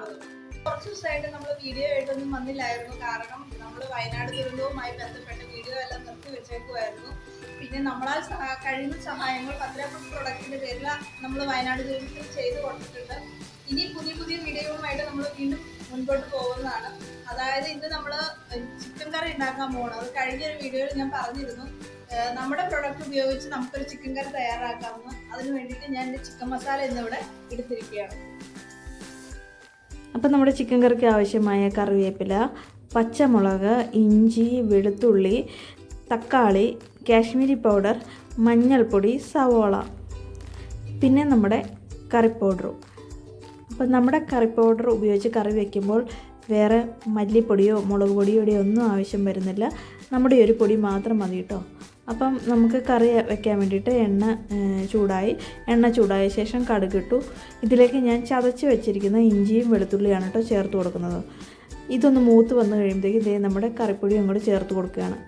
സ്വാഗതം കുറച്ച് ദിവസമായിട്ട് നമ്മൾ വീഡിയോ ആയിട്ടൊന്നും വന്നില്ലായിരുന്നു. കാരണം നമ്മൾ വയനാട് ദുരന്തവുമായി ബന്ധപ്പെട്ട വീഡിയോ എല്ലാം നിർത്തി വെച്ചേക്കുമായിരുന്നു പിന്നെ നമ്മളാൽ കഴിയുന്ന സഹായങ്ങൾ പത്രാഫുഡ് പ്രൊഡക്റ്റിന്റെ പേരിൽ നമ്മൾ വയനാട് ദുരന്തത്തിൽ ചെയ്തു കൊടുത്തിട്ടുണ്ട്. ഇനി പുതിയ പുതിയ വീഡിയോകളുമായിട്ട് നമ്മൾ വീണ്ടും മുൻപോട്ട് പോകുന്നതാണ്. അതായത് ഇന്ന് നമ്മൾ ചിക്കൻ കറി ഉണ്ടാക്കാൻ പോകണം അത് കഴിഞ്ഞൊരു വീഡിയോയിൽ ഞാൻ പറഞ്ഞിരുന്നു. നമ്മുടെ പ്രൊഡക്റ്റ് ഉപയോഗിച്ച് നമുക്കൊരു ചിക്കൻ കറി തയ്യാറാക്കാമെന്ന്. അതിന് വേണ്ടിയിട്ട് ഞാൻ എന്റെ ചിക്കൻ മസാല ഇന്നിവിടെ എടുത്തിരിക്കുകയാണ്. അപ്പം നമ്മുടെ ചിക്കൻ കറിക്ക് ആവശ്യമായ കറിവേപ്പില പച്ചമുളക് ഇഞ്ചി വെളുത്തുള്ളി തക്കാളി കാശ്മീരി പൗഡർ മഞ്ഞൾപ്പൊടി സവോള. പിന്നെ നമ്മുടെ കറി പൗഡറും അപ്പം നമ്മുടെ കറി പൗഡർ ഉപയോഗിച്ച് കറി വയ്ക്കുമ്പോൾ വേറെ മല്ലിപ്പൊടിയോ മുളക് പൊടിയോ ഒന്നും ആവശ്യം വരുന്നില്ല. നമ്മുടെ ഒരു പൊടി മാത്രം മതി കേട്ടോ. അപ്പം നമുക്ക് കറി വെക്കാൻ വേണ്ടിയിട്ട് എണ്ണ ചൂടായി. എണ്ണ ചൂടായ ശേഷം കടുകിട്ടു ഇതിലേക്ക് ഞാൻ ചതച്ച് വെച്ചിരിക്കുന്ന ഇഞ്ചിയും വെളുത്തുള്ളിയാണ് കേട്ടോ ചേർത്ത് കൊടുക്കുന്നത്. ഇതൊന്ന് മൂത്ത് വന്നു കഴിയുമ്പോഴത്തേക്ക് ഇതേ നമ്മുടെ കറിപ്പൊടിയും കൂടെ ചേർത്ത് കൊടുക്കുകയാണ്.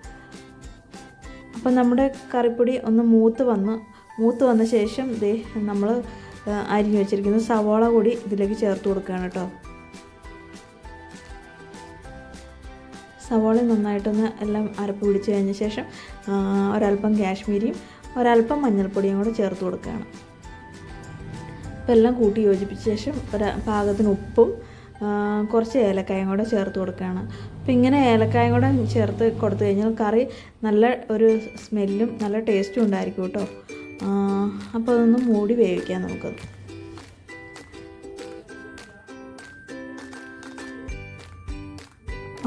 അപ്പം നമ്മുടെ കറിപ്പൊടി ഒന്ന് മൂത്ത് വന്ന് മൂത്ത് വന്ന ശേഷം ദേ നമ്മൾ അരിഞ്ഞു വെച്ചിരിക്കുന്ന സവാള കൂടി ഇതിലേക്ക് ചേർത്ത് കൊടുക്കുകയാണ് കേട്ടോ. സവാള നന്നായിട്ടൊന്ന് എല്ലാം അരപ്പ് പിടിച്ച് കഴിഞ്ഞ ശേഷം ഒരല്പം കാശ്മീരിയും ഒരല്പം മഞ്ഞൾപ്പൊടിയും കൂടെ ചേർത്ത് കൊടുക്കുകയാണ്. അപ്പോൾ എല്ലാം കൂട്ടി യോജിപ്പിച്ച ശേഷം ഒരു പാകത്തിന് ഉപ്പും കുറച്ച് ഏലക്കായും കൂടെ ചേർത്ത് കൊടുക്കുകയാണ്. അപ്പോൾ ഇങ്ങനെ ഏലക്കായും കൂടെ ചേർത്ത് കൊടുത്തു കഴിഞ്ഞാൽ കറി നല്ല ഒരു സ്മെല്ലും നല്ല ടേസ്റ്റും ഉണ്ടായിരിക്കും കേട്ടോ. അപ്പോൾ അതൊന്ന് മൂടി വേവിക്കാം നമുക്കത്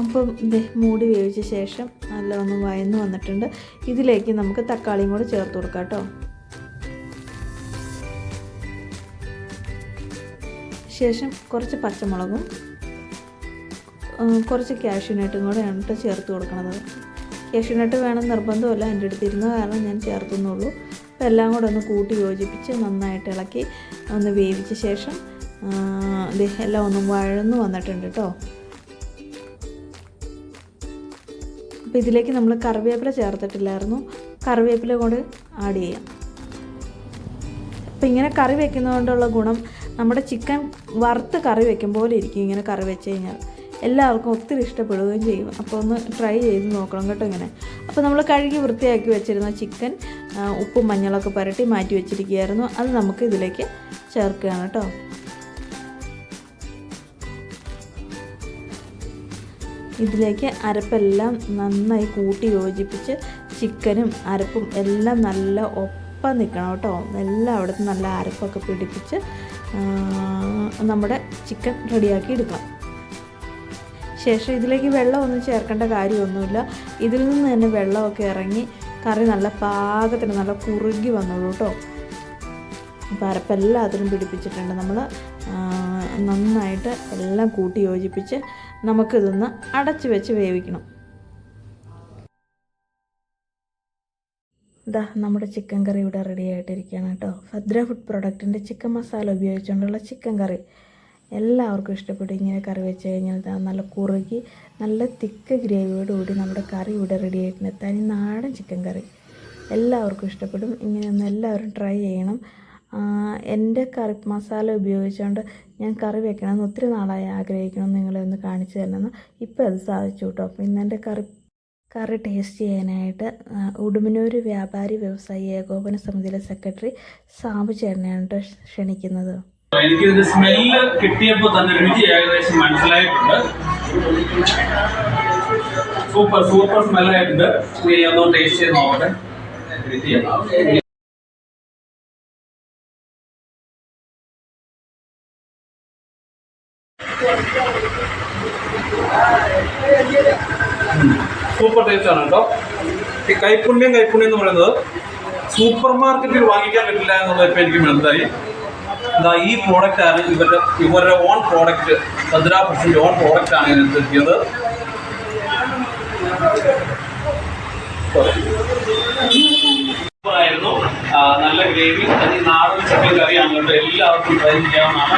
അപ്പം ദേ മൂടി വേവിച്ച ശേഷം നല്ല ഒന്ന് വയന്ന് വന്നിട്ടുണ്ട്. ഇതിലേക്ക് നമുക്ക് തക്കാളിയും കൂടെ ചേർത്ത് കൊടുക്കാം കേട്ടോ. ശേഷം കുറച്ച് പച്ചമുളകും കുറച്ച് കാഷ്യൂനട്ടും കൂടെയാണ് കേട്ടോ ചേർത്ത് കൊടുക്കണത്. കാഷ്യൂനട്ട് വേണം നിർബന്ധമല്ല എന്റെ അടുത്തിരുന്ന കാരണം ഞാൻ ചേർത്തുന്നുള്ളൂ. അപ്പോൾ എല്ലാം കൂടെ ഒന്ന് കൂട്ടി യോജിപ്പിച്ച് നന്നായിട്ട് ഇളക്കി ഒന്ന് വേവിച്ച ശേഷം എല്ലാം ഒന്ന് വഴന്നു വന്നിട്ടുണ്ട് കേട്ടോ അപ്പോൾ ഇതിലേക്ക് നമ്മൾ കറിവേപ്പില ചേർത്തിട്ടില്ലായിരുന്നു. കറിവേപ്പില കൂടെ ആഡ് ചെയ്യാം. അപ്പോൾ ഇങ്ങനെ കറി വെക്കുന്നതുകൊണ്ടുള്ള ഗുണം നമ്മുടെ ചിക്കൻ വറുത്ത് കറി വെക്കും പോലെ ഇരിക്കും ഇങ്ങനെ കറി വെച്ച് കഴിഞ്ഞാൽ. എല്ലാവർക്കും ഒത്തിരി ഇഷ്ടപ്പെടുകയും ചെയ്യും. അപ്പോൾ ഒന്ന് ട്രൈ ചെയ്ത് നോക്കണം കേട്ടോ ഇങ്ങനെ. അപ്പോൾ നമ്മൾ കഴുകി വൃത്തിയാക്കി വെച്ചിരുന്ന ചിക്കൻ ഉപ്പും മഞ്ഞളൊക്കെ പുരട്ടി മാറ്റി വെച്ചിരിക്കുകയായിരുന്നു. അത് നമുക്ക് ഇതിലേക്ക് ചേർക്കുകയാണ് കേട്ടോ. ഇതിലേക്ക് അരപ്പെല്ലാം നന്നായി കൂട്ടി യോജിപ്പിച്ച് ചിക്കനും അരപ്പും എല്ലാം നല്ല ഒപ്പം നിൽക്കണം കേട്ടോ. എല്ലാം അവിടുത്തെ നല്ല അരപ്പൊക്കെ പിടിപ്പിച്ച് നമ്മുടെ ചിക്കൻ റെഡിയാക്കി എടുക്കാം. ശേഷം ഇതിലേക്ക് വെള്ളമൊന്നും ചേർക്കേണ്ട കാര്യമൊന്നുമില്ല. ഇതിൽ നിന്ന് തന്നെ വെള്ളമൊക്കെ ഇറങ്ങി കറി നല്ല പാകത്തിന് നല്ല കുറുകി വന്നോളൂ കേട്ടോ. അപ്പോൾ അരപ്പെല്ലാം അതിലും പിടിപ്പിച്ചിട്ടുണ്ട്. നമ്മൾ നന്നായിട്ട് എല്ലാം കൂട്ടി യോജിപ്പിച്ച് നമുക്കിതൊന്ന് അടച്ചു വെച്ച് വേവിക്കണം. ഇതാ നമ്മുടെ ചിക്കൻ കറി ഇവിടെ റെഡി ആയിട്ടിരിക്കുകയാണ് കേട്ടോ. ഭദ്ര ഫുഡ് പ്രൊഡക്റ്റിന്റെ ചിക്കൻ മസാല ഉപയോഗിച്ചുകൊണ്ടുള്ള ചിക്കൻ കറി. എല്ലാവർക്കും ഇഷ്ടപ്പെട്ടു ഇങ്ങനെ കറി വെച്ച് കഴിഞ്ഞാൽ ദാ നല്ല കുറുകി നല്ല തിക്ക് ഗ്രേവിയോട് കൂടി നമ്മുടെ കറി ഇവിടെ റെഡി ആയിട്ടുണ്ട്. തനി നാടൻ ചിക്കൻ കറി. എല്ലാവർക്കും ഇഷ്ടപ്പെടും. ഇങ്ങനെയൊന്ന് എല്ലാവരും ട്രൈ ചെയ്യണം. എന്റെ കറി മസാല ഉപയോഗിച്ചുകൊണ്ട് ഞാൻ കറി വെക്കണമെന്ന് ഒത്തിരി നാളായി ആഗ്രഹിക്കണം നിങ്ങളെ ഒന്ന് കാണിച്ചു തരണമെന്ന്. ഇപ്പോൾ അത് സാധിച്ചു കേട്ടോ. അപ്പോൾ ഇന്ന് എന്റെ കറി കറി ടേസ്റ്റ് ചെയ്യാനായിട്ട് ഉടുമനൂർ വ്യാപാരി വ്യവസായി ഏകോപന സമിതിയിലെ സെക്രട്ടറി സാബു ചേട്ടനെയാണ് കേട്ടോ ക്ഷണിക്കുന്നത്. എനിക്ക് ഇതിന്റെ സ്മെല്ല് കിട്ടിയപ്പോൾ തന്നെ രുചി ഏകദേശം മനസ്സിലായിട്ടുണ്ട്. സൂപ്പർ സൂപ്പർ സ്മെല്ലായിട്ടുണ്ട്. ഒന്ന് ടേസ്റ്റ് ചെയ്ത് നോക്കട്ടെ. സൂപ്പർ ടേസ്റ്റ് ആണ് കേട്ടോ. ഈ കൈപ്പുണ്യം കൈപ്പുണ്യം എന്ന് പറയുന്നത് സൂപ്പർ മാർക്കറ്റിൽ വാങ്ങിക്കാൻ പറ്റില്ല എന്നുള്ളത് ഇപ്പം എനിക്ക് മനസ്സിലായി. ഇതാ ഈ പ്രോഡക്റ്റ് ആണ് ഇവരുടെ ഇവരുടെ ഓൺ പ്രോഡക്റ്റ് ഭദ്ര ഫുഡ്സിന്റെ ഓൺ പ്രോഡക്റ്റ് ആണ് ഇതിനകത്ത് എത്തിയത് ആയിരുന്നു നല്ല ഗ്രേവി അത് നാടൻ ചിക്കൻ കറിയാണ് കേട്ടോ. എല്ലാവർക്കും ട്രൈ ചെയ്യാവുന്നതാണ്.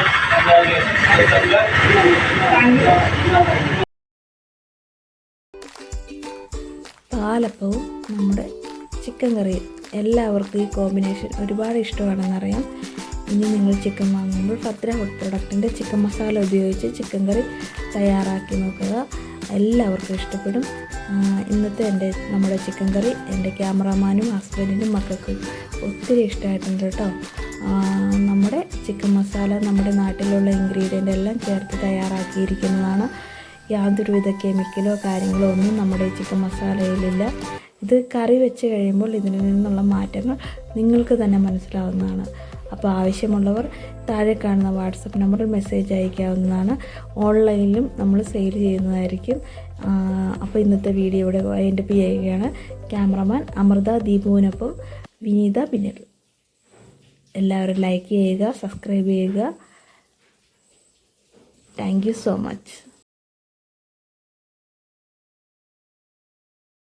പാലപ്പവും നമ്മുടെ ചിക്കൻ കറിയും എല്ലാവർക്കും ഈ കോമ്പിനേഷൻ ഒരുപാട് ഇഷ്ടമാണെന്നറിയാം. ഇനി നിങ്ങൾ ചിക്കൻ വാങ്ങുമ്പോൾ ഫത്ര ഫുഡ് പ്രൊഡക്റ്റിന്റെ ചിക്കൻ മസാല ഉപയോഗിച്ച് ചിക്കൻ കറി തയ്യാറാക്കി നോക്കുക. എല്ലാവർക്കും ഇഷ്ടപ്പെടും. ഇന്നത്തെ എന്റെ നമ്മുടെ ചിക്കൻ കറി എന്റെ ക്യാമറാമാനും ഹസ്ബൻഡിനും മക്കൾക്കും ഒത്തിരി ഇഷ്ടമായിട്ടുണ്ട് കേട്ടോ. നമ്മുടെ ചിക്കൻ മസാല നമ്മുടെ നാട്ടിലുള്ള ഇൻഗ്രീഡിയന്റ് എല്ലാം ചേർത്ത് തയ്യാറാക്കിയിരിക്കുന്നതാണ്. യാതൊരുവിധ കെമിക്കലോ കാര്യങ്ങളോ ഒന്നും നമ്മുടെ ചിക്കൻ മസാലയിലില്ല. ഇത് കറി വെച്ച് കഴിയുമ്പോൾ ഇതിൽ നിന്നുള്ള മാറ്റങ്ങൾ നിങ്ങൾക്ക് തന്നെ മനസ്സിലാവുന്നതാണ്. അപ്പോൾ ആവശ്യമുള്ളവർ താഴെ കാണുന്ന വാട്സപ്പ് നമ്പറിൽ മെസ്സേജ് അയക്കാവുന്നതാണ്. ഓൺലൈനിലും നമ്മൾ സെയിൽ ചെയ്യുന്നതായിരിക്കും. അപ്പോൾ ഇന്നത്തെ വീഡിയോ ഇവിടെ വൈൻഡപ്പ് ചെയ്യുകയാണ്. ക്യാമറമാൻ അമൃത ദീപുവിനൊപ്പം വിനീത പിന്നിൽ എല്ലാവരും ലൈക്ക് ചെയ്യുക സബ്സ്ക്രൈബ് ചെയ്യുക. Thank you so much